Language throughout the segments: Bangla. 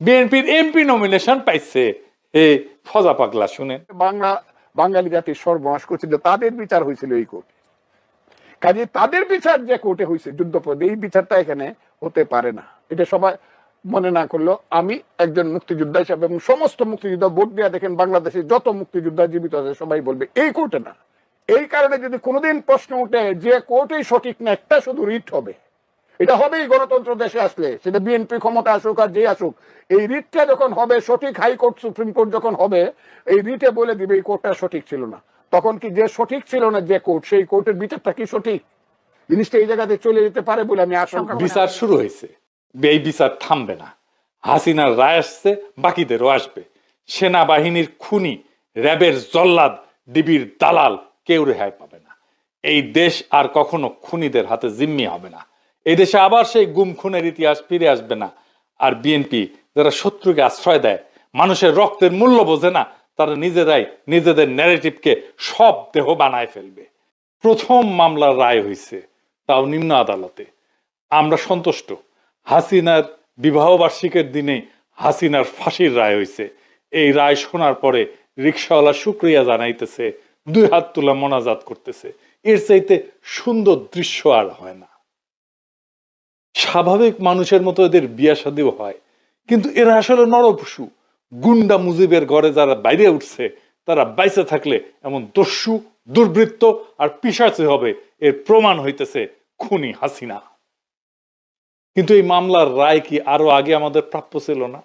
বিএনপির এমপি নমিনেশন পাইছে। এ ফজা পাগলা শুনেন। বাংলা, বাঙালি জাতির সর্বনাশ করছিল, তাদের বিচার হয়েছিল এই কোর্টে। কাজে তাদের বিচার যে কোর্টে হয়েছে যুদ্ধপদে এই বিচারটা এখানে হতে পারে না। এটা সবাই মনে না করল আমি একজন মুক্তিযোদ্ধা হিসাবে এবং সমস্ত মুক্তিযোদ্ধা ভোট দেওয়া দেখেন বাংলাদেশে যত মুক্তিযোদ্ধা জীবিত আছে, সবাই বলবে, এই কোর্টে না। এই কারণে যদি কোনোদিন প্রশ্ন উঠে যে কোর্টেই সঠিক না, একটা শুধু রিট হবে। এটা হবেই গণতন্ত্র দেশে আসলে। সেটা বিএনপি ক্ষমতা আসুক আর যে আসুক। এই রিটটা যখন হবে, সঠিক হাইকোর্ট, সুপ্রিম কোর্ট যখন হবে, এই রিটে বলে দিবে এই কোর্টটা সঠিক ছিল না। তখন কি যে সঠিক ছিল না যে কোর্ট, সেই কোর্টের বিচারটা কি সঠিক? জিনিসটা এই জায়গাতে চলে যেতে পারে বলে আমি আশঙ্কা বিচার শুরু হয়েছে। এই বিচার থামবে না। হাসিনার রায় আসছে, বাকিদেরও আসবে। সেনাবাহিনীর খুনি, র্যাবের জল্লাদ, ডিবির দালাল কেউ রেহাই পাবে না। এই দেশ আর কখনো খুনিদের হাতে জিম্মি হবে না। এই দেশে আবার সেই গুম, খুনের ইতিহাস ফিরে আসবে না। আর বিএনপি যারা শত্রুকে আশ্রয় দেয়, মানুষের রক্তের মূল্য বোঝে না, তারা নিজেরাই নিজেদের ন্যারেটিভকে সব দেহ বানায় ফেলবে। প্রথম মামলার রায় হয়েছে তাও নিম্ন আদালতে। আমরা সন্তুষ্ট, হাসিনার বিবাহ বার্ষিকের দিনে হাসিনার ফাঁসির রায় হয়েছে এই রায় শোনার পরে রিক্সাওয়ালা শুক্রিয়া জানাইতেছে, দুই হাত তোলা মোনাজাত করতেছে। এর চাইতে সুন্দর দৃশ্য আর হয় না। স্বাভাবিক মানুষের মতো এদের বিয়া শাদিও হয়। কিন্তু এরা আসলে নরপশু। গুন্ডা মুজিবের ঘরে যারা বাইরে উঠছে, তারা বাইসে থাকলে এমন দস্যু, দুর্বৃত্ত আর পিসাচে হবে, এর প্রমাণ হইতেছে খুনি হাসিনা। কিন্তু এই মামলার রায় কি আরও আগে আমাদের প্রাপ্য ছিল না?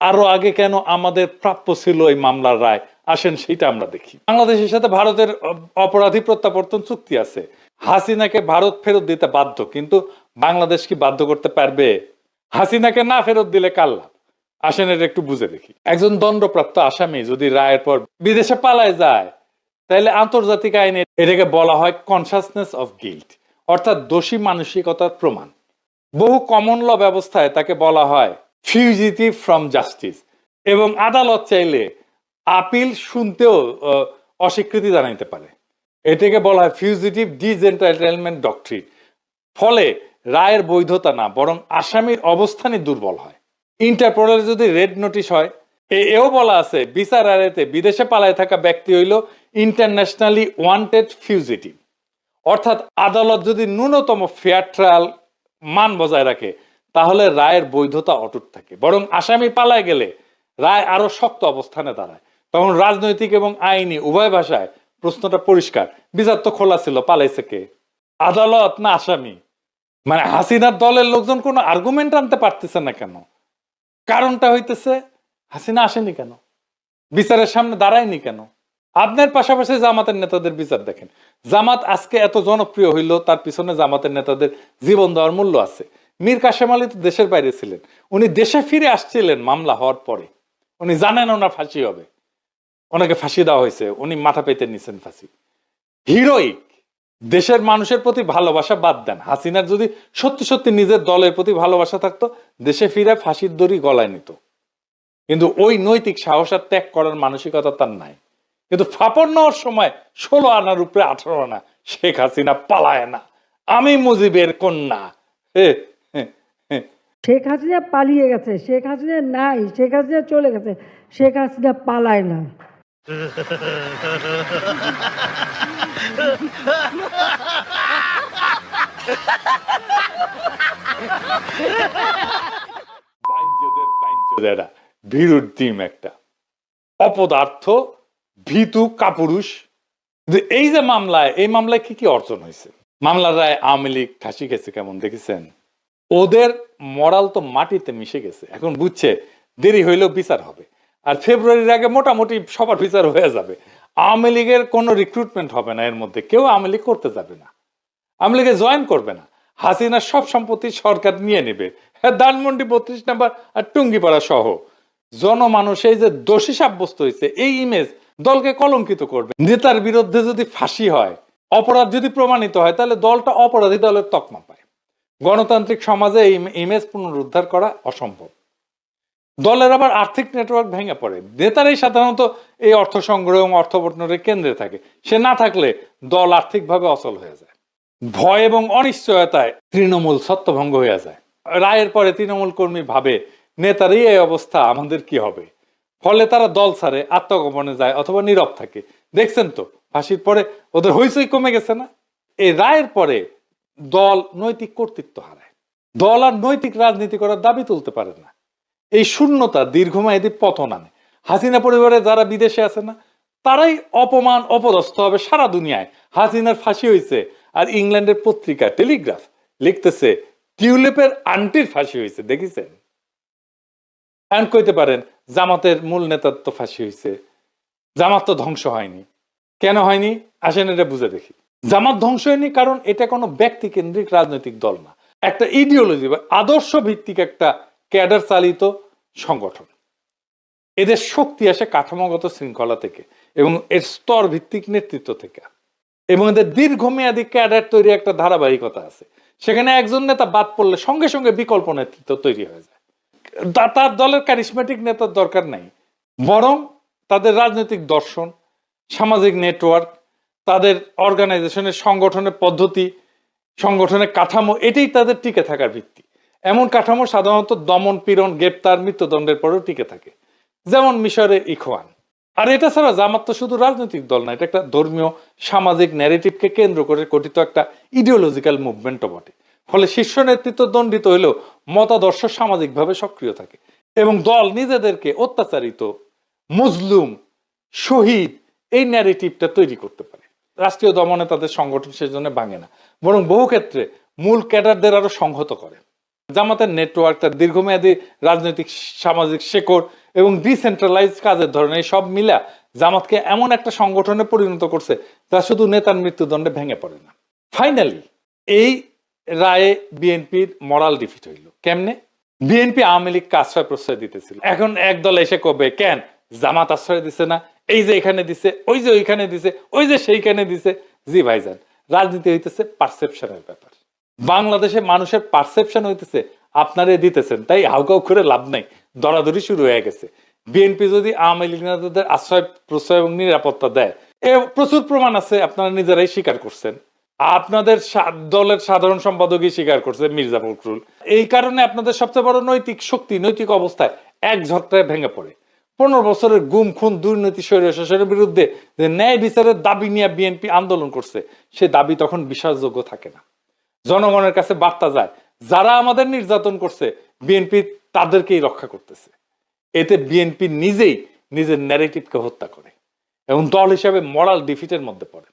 আরও আগে কেন আমাদের প্রাপ্য ছিল এই মামলার রায়? আসেন সেটা আমরা দেখি। বাংলাদেশের সাথে ভারতের অপরাধী প্রত্যাবর্তন চুক্তি আছে। হাসিনাকে ভারত ফেরত দিতে বাধ্য, কিন্তু বাংলাদেশ কি বাধ্য করতে পারবে? হাসিনাকে না ফেরত দিলে কাল লাভ? আসেন এটা একটু বুঝে দেখি। একজন দণ্ডপ্রাপ্ত আসামি যদি রায়ের পর বিদেশে পালায় যায় তাহলে আন্তর্জাতিক আইনে এটাকে বলা হয় কনসাসনেস অফ গিল্ট অর্থাৎ দোষী মানসিকতার প্রমাণ। বহু কমন ল ব্যবস্থায় তাকে বলা হয় ফিউজিটিভ ফ্রম জাস্টিস এবং আদালত চাইলে আপিল শুনতেও অস্বীকৃতি জানাইতে পারে। এটাকে বলা হয় ফিউজিটিভ ডিজেন্টাইটেলমেন্ট ডক্ট্রিন ফলে রায়ের বৈধতা না, বরং আসামির অবস্থানই দুর্বল হয়। ইন্টারপোলের যদি রেড নোটিশ হয় এও বলা আছে বিচার আড়াইতে বিদেশে পালায় থাকা ব্যক্তি হইল ইন্টারন্যাশনালি ওয়ান্টেড ফিউজিটিভ। অর্থাৎ আদালত যদি ন্যূনতম ফেয়ার ট্রায়াল মান বজায় রাখে, তাহলে রায়ের বৈধতা অটুট থাকে। বরং আসামি পালায় গেলে রায় আরও শক্ত অবস্থানে দাঁড়ায়। তখন রাজনৈতিক এবং আইনি উভয় ভাষায় প্রশ্নটা পরিষ্কার। বিচার তো খোলা ছিল, পালাইছে কে? আদালত না আসামি? মানে হাসিনার দলের লোকজন কোনো আর্গুমেন্ট আনতে পারতেছে না কেন? কারণটা হইতেছে হাসিনা আসেনি কেন? বিচারের সামনে দাঁড়ায়নি কেন? আপনার পাশাপাশি জামাতের নেতাদের বিচার দেখেন। জামাত আজকে এত জনপ্রিয় হইল, তার পিছনে জামাতের নেতাদের জীবন দেওয়ার মূল্য আছে। মীর কাশেম আলী তো দেশের বাইরে ছিলেন। উনি দেশে ফিরে আসছিলেন মামলা হওয়ার পরে। উনি জানেন ওনার ফাঁসি হবে। ওনাকে ফাঁসি দেওয়া হয়েছে। উনি মাথা পেতে নিছেন ফাঁসি। হিরোইক দেশের মানুষের প্রতি ভালোবাসা বাদ দেন। হাসিনার যদি সত্যি সত্যি নিজের দলের প্রতি ভালোবাসা থাকতো দেশে ফিরে ফাঁসির দড়ি গলায় নিত। কিন্তু ওই নৈতিক সাহস আর ত্যাগ করার মানসিকতা তার নাই। কিন্তু ফাপড় নেওয়ার সময় ষোলো আনার উপরে আঠারো আনা শেখ হাসিনা পালায় না। আমি মুজিবের কন্যা। শেখ হাসিনা পালিয়ে গেছে শেখ হাসিনা নাই শেখ হাসিনা চলে গেছে শেখ হাসিনা পালায় না। টিম একটা। অপদার্থ, ভীতু, কাপুরুষ। এই যে মামলায়, এই মামলায় কি কি অর্জন হয়েছে? মামলার রায় আওয়ামী লীগ ফাঁসি গেছে কেমন দেখেছেন? ওদের মরাল তো মাটিতে মিশে গেছে। এখন বুঝছে, দেরি হইলেও বিচার হবে। আর ফেব্রুয়ারির আগে মোটামুটি সবার বিচার হয়ে যাবে। আওয়ামী লীগের কোনো রিক্রুটমেন্ট হবে না, এর মধ্যে। কেউ আওয়ামী লীগ করতে যাবে না। আওয়ামী লীগে জয়েন করবে না। হাসিনার সব সম্পত্তি সরকার নিয়ে নেবে। হ্যাঁ ধানমন্ডি বত্রিশ নাম্বার আর টুঙ্গিপাড়া সহ। জনমানুষ, এই যে দোষী সাব্যস্ত হয়েছে, এই ইমেজ দলকে কলঙ্কিত করবে। নেতার বিরুদ্ধে যদি ফাঁসি হয়, অপরাধ যদি প্রমাণিত হয়, তাহলে দলটা অপরাধী দলের তকমা পায়। গণতান্ত্রিক সমাজে এই ইমেজ পুনরুদ্ধার করা অসম্ভব। দলের আবার আর্থিক নেটওয়ার্ক ভেঙে পড়ে। নেতারাই সাধারণত এই অর্থ সংগ্রহ এবং অর্থ বন্টনের কেন্দ্রে থাকে। সে না থাকলে দল আর্থিকভাবে অচল হয়ে যায়। ভয় এবং অনিশ্চয়তায় তৃণমূল সত্যভঙ্গ হয়ে যায়। রায়ের পরে তৃণমূল কর্মী ভাবে নেতারই এই অবস্থা আমাদের কি হবে? ফলে তারা দল ছাড়ে, আত্মগোপনে যায় অথবা নীরব থাকে। দেখছেন তো, ফাঁসির পরে ওদের হইচই কমে গেছে না? এই রায়ের পরে দল নৈতিক কর্তৃত্ব হারায়। দল আর নৈতিক রাজনীতি করার দাবি তুলতে পারে না। এই শূন্যতা দীর্ঘমেয়াদী পতন আনে। হাসিনা পরিবারে যারা বিদেশে আছে না, তারাই অপমান, অপদস্থ হবে সারা দুনিয়ায়। হাসিনার ফাঁসি হয়েছে আর ইংল্যান্ডের পত্রিকা টেলিগ্রাফ লিখতেছে, টিউলিপের আন্টির ফাঁসি হয়েছে, দেখিছেন? এখন কইতে পারেন, জামাতের মূল নেতার তো ফাঁসি হয়েছে। জামাত তো ধ্বংস হয়নি। কেন হয়নি? আসেন এটা বুঝে দেখি। জামাত ধ্বংস হয়নি কারণ এটা কোনো ব্যক্তি কেন্দ্রিক রাজনৈতিক দল না। একটা ইডিওলজি বা আদর্শ ভিত্তিক একটা ক্যাডার চালিত সংগঠন। এদের শক্তি আসে কাঠামোগত শৃঙ্খলা থেকে এবং এর স্তর ভিত্তিক নেতৃত্ব থেকে। এবং এদের দীর্ঘমেয়াদী ক্যাডার তৈরি একটা ধারাবাহিকতা আছে। সেখানে একজন নেতা বাদ পড়লে সঙ্গে সঙ্গে বিকল্প নেতৃত্ব তৈরি হয়ে যায়। তার দলের ক্যারিসমেটিক নেতার দরকার নাই। বরং তাদের রাজনৈতিক দর্শন, সামাজিক নেটওয়ার্ক তাদের অর্গানাইজেশনের সংগঠনের পদ্ধতি, সংগঠনের কাঠামো, এটাই তাদের টিকে থাকার ভিত্তি। এমন কাঠামো সাধারণত দমন পীড়ন গ্রেপ্তার, মৃত্যুদণ্ডের পরেও টিকে থাকে। যেমন মিশরে ইখওয়ান। আর এটা ছাড়া জামাত তো শুধু রাজনৈতিক দল না, এটা একটা ধর্মীয়, সামাজিক ন্যারেটিভকে কেন্দ্র করে গঠিত একটা ইডিওলজিক্যাল মুভমেন্টও বটে। ফলে শীর্ষ নেতৃত্ব দণ্ডিত হলেও মতাদর্শ সামাজিকভাবে সক্রিয় থাকে এবং দল নিজেদেরকে অত্যাচারিত মুজলুম শহীদ এই ন্যারেটিভটা তৈরি করতে পারে। রাষ্ট্রীয় দমনে তাদের সংগঠন সেজন্য ভাঙে না, বরং বহু ক্ষেত্রে মূল ক্যাডারদের আরও সংহত করে। জামাতের নেটওয়ার্ক তার দীর্ঘমেয়াদী রাজনৈতিক, সামাজিক শেকড় এবং ডিসেন্ট্রালাইজ কাজের ধরনের সব মিলা জামাতকে এমন একটা সংগঠনে পরিণত করছে যা শুধু নেতার মৃত্যুদণ্ডে ভেঙে পড়ে না। ফাইনালি এই রায়ে বিএনপির মরাল ডিফিট হইল। কেমনে? বিএনপি আওয়ামী লীগকে আশ্রয় প্রশ্রয় দিতেছিল। এখন একদল এসে কবে? কেন? জামাত আশ্রয় দিছে না? এই যে এখানে দিছে, ওই যে ওইখানে দিছে, ওই যে সেইখানে দিছে। জি ভাইজান, রাজনীতি হইতেছে পারসেপশনের ব্যাপার। বাংলাদেশে মানুষের পারসেপশন হইতেছে আপনারে দিতেছেন। তাই হাউকাউ করে লাভ নাই। দরাদরি শুরু হয়ে গেছে। বিএনপি যদি আওয়ামী লীগ নেতাদের আশ্রয়, প্রশ্রয় এবং নিরাপত্তা দেয়, এ প্রচুর প্রমাণ আছে, আপনারা নিজেরাই স্বীকার করছেন। আপনাদের দলের সাধারণ সম্পাদকই স্বীকার করছে, মির্জা ফখরুল। এই কারণে আপনাদের সবচেয়ে বড় নৈতিক শক্তি, নৈতিক অবস্থায় এক ঝটকায় ভেঙে পড়ে। পনেরো বছরের গুম, খুন, দুর্নীতি স্বৈরশাসনের বিরুদ্ধে যে ন্যায় বিচারের দাবি নিয়ে বিএনপি আন্দোলন করছে, সে দাবি তখন বিশ্বাসযোগ্য থাকে না। জনগণের কাছে বার্তা যায়, যারা আমাদের নির্যাতন করছে, বিএনপি তাদেরকেই রক্ষা করতেছে। এতে বিএনপি নিজেই নিজের ন্যারেটিভকে হত্যা করে এবং দল হিসাবে মরাল ডিফিটের মধ্যে পড়ে।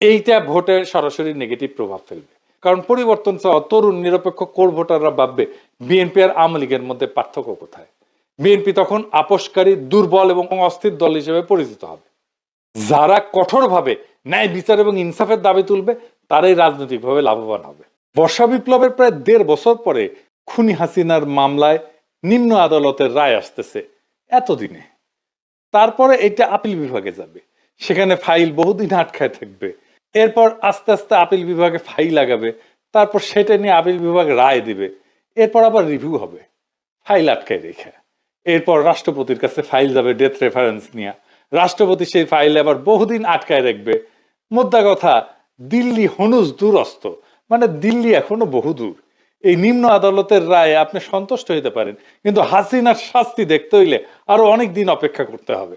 এইটা ভোটের সরাসরি নেগেটিভ প্রভাব ফেলবে। কারণ পরিবর্তন চাওয়া তরুণ নিরপেক্ষ কোর ভোটাররা ভাববে, বিএনপি আর আওয়ামী লীগের মধ্যে পার্থক্য কোথায়? বিএনপি তখন আপোষকারী, দুর্বল এবং অস্থির দল হিসেবে পরিচিত হবে। যারা কঠোরভাবে ন্যায় বিচার এবং ইনসাফের দাবি তুলবে তারাই রাজনৈতিকভাবে লাভবান হবে। বর্ষা বিপ্লবের প্রায় দেড় বছর পরে খুনি হাসিনার মামলায় নিম্ন আদালতের রায় আসতেছে এতদিনে। তারপরে এটা আপিল বিভাগে যাবে। সেখানে ফাইল বহুদিন আটকায় থাকবে। এরপর আস্তে আস্তে আপিল বিভাগে ফাইল লাগাবে। তারপর সেটা নিয়ে আপিল বিভাগ রায় দিবে। এরপর আবার রিভিউ হবে। ফাইল আটকায় রেখে। এরপর রাষ্ট্রপতির কাছে ফাইল যাবে ডেথ রেফারেন্স নিয়ে। রাষ্ট্রপতি সেই ফাইল আবার বহুদিন আটকায় রাখবে। মোদ্দা কথা দিল্লি হনুজ দূরস্থ মানে দিল্লি এখনও বহু দূর। এই নিম্ন আদালতের রায়ে আপনি সন্তুষ্ট হইতে পারেন। কিন্তু হাসিনার শাস্তি দেখতে হইলে আরও অনেক দিন অপেক্ষা করতে হবে।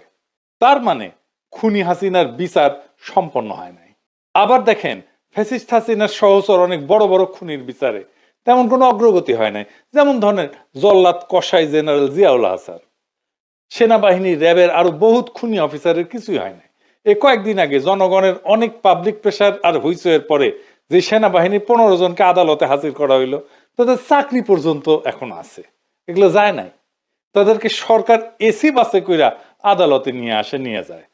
তার মানে খুনি হাসিনার বিচার সম্পন্ন হয় নাই। আবার দেখেন, ফ্যাসিস্ট হাসিনার সহচর অনেক বড় বড় খুনির বিচারে তেমন কোনো অগ্রগতি হয় নাই। যেমন ধরনের জল্লাদ কসাই জেনারেল জিয়াউল হাসান। সেনাবাহিনী র্যাবের আরও বহুত খুনি অফিসারের কিছুই হয় নাই। এই কয়েকদিন আগে জনগণের অনেক পাবলিক প্রেশার আর হুইসের পরে যে সেনাবাহিনীর পনেরো জনকে আদালতে হাজির করা হইল, তাদের চাকরি পর্যন্ত এখন আছে। এগুলো যায় নাই। তাদেরকে সরকার এসি বাসে কইরা আদালতে নিয়ে আসে, নিয়ে যায়।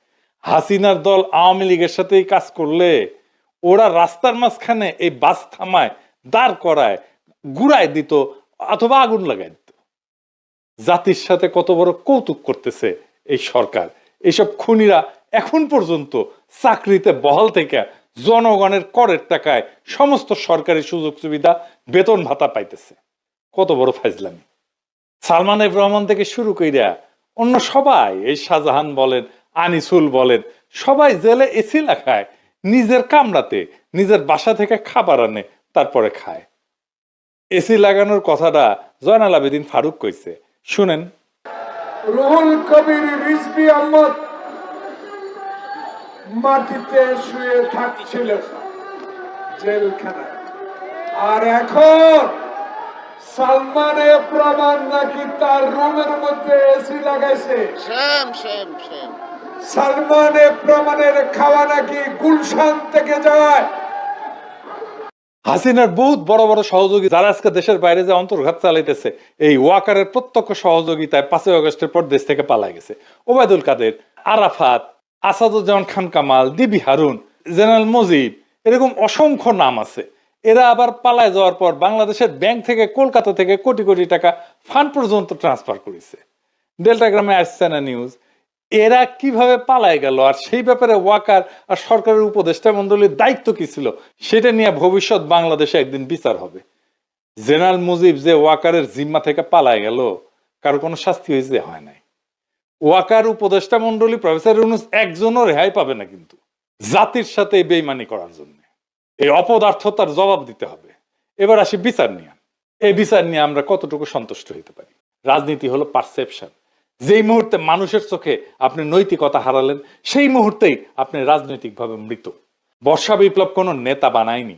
হাসিনার দল আওয়ামী লীগের সাথেই কাজ করলে ওরা রাস্তার মাঝখানে এই বাস থামায়, দাঁড় করায় গুড়ায় দিত অথবা আগুন লাগাই দিত। জাতির সাথে কত বড় কৌতুক করতেছে এই সরকার। এইসব খুনিরা এখন পর্যন্ত চাকরিতে বহাল থেকে জনগণের করের টাকায় সমস্ত সরকারি সুযোগ সুবিধা বেতন ভাতা পাইতেছে। কত বড় ফাইজলামি সালমান এফ রহমান থেকে শুরু কইরা অন্য সবাই, এই শাহজাহান বলেন, আনিসুল বলেন, সবাই জেলে এসি লাখায় নিজের কামড়াতে, নিজের বাসা থেকে খাবার আনে, তারপরে খায়। এসি লাগানোর কথাটা জয়নাল আবেদিন ফারুক কইছে। শুনেন রুহুল কবির রিজবি আহমদ মাটিতে শুয়ে থাকছিল জেলখানায়। আর এখন সালমানে প্রমাণ নাকি তার রুমের মধ্যে এসি লাগাইছে. সালমানে প্রমাণের খাওয়া নাকি গুলশান থেকে যায়? হাসিনার বহুত বড় বড় সহযোগী যারা আজকে দেশের বাইরে যে অন্তর্ঘাত চালাইতেছে, এই ওয়াকারের প্রত্যক্ষ সহযোগিতায় পাঁচই আগস্টের পর দেশ থেকে পালা গেছে। ওবায়দুল কাদের, আরাফাত, আসাদুজ্জামান খান কামাল দিবি হারুন, জেনারেল মুজিব, এরকম অসংখ্য নাম আছে। এরা আবার পালায় যাওয়ার পর বাংলাদেশের ব্যাংক থেকে, কলকাতা থেকে কোটি কোটি টাকা ফান্ড পর্যন্ত ট্রান্সফার করেছে। ডেল্টা গ্রামে আসছে না নিউজ। এরা কীভাবে পালায় গেল? আর সেই ব্যাপারে ওয়াকার আর সরকারের উপদেষ্টা মন্ডলীর দায়িত্ব কি ছিল? সেটা নিয়ে ভবিষ্যৎ বাংলাদেশে একদিন বিচার হবে। জেনারেল মুজিব যে ওয়াকারের জিম্মা থেকে পালায় গেল, কারও কোনো শাস্তি হয়েছে, হয় নাই। ওয়াকার উপদেষ্টা মন্ডলী প্রফেসর ইউনুস একজনও রেহাই পাবে না কিন্তু। জাতির সাথে বেইমানি করার জন্য। এই অপদার্থতার জবাব দিতে হবে। এবার আসি বিচার নিয়ে। এই বিচার নিয়ে আমরা কতটুকু সন্তুষ্ট হইতে পারি? রাজনীতি হলো পারসেপশন যেই মুহূর্তে মানুষের চোখে আপনি নৈতিকতা হারালেন, সেই মুহূর্তেই আপনি রাজনৈতিকভাবে মৃত। বর্ষা বিপ্লব কোনো নেতা বানায়নি,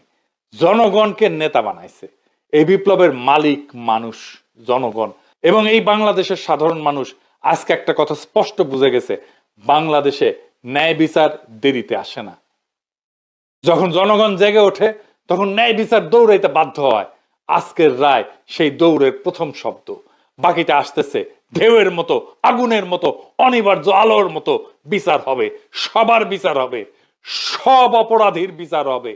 জনগণকে নেতা বানাইছে। এই বিপ্লবের মালিক মানুষ, জনগণ। এবং এই বাংলাদেশের সাধারণ মানুষ আজকে একটা কথা স্পষ্ট বুঝে গেছে, বাংলাদেশে ন্যায় বিচার দেরিতে আসে না। যখন জনগণ জেগে ওঠে, তখন ন্যায় বিচার দৌড়াইতে বাধ্য হয়। আজকের রায় সেই দৌড়ের প্রথম শব্দ। বাকিটা আসতেছে ঢেউয়ের মতো, আগুনের মতো, অনিবার্য আলোর মতো বিচার হবে, সবার বিচার হবে, সব অপরাধীর বিচার হবে।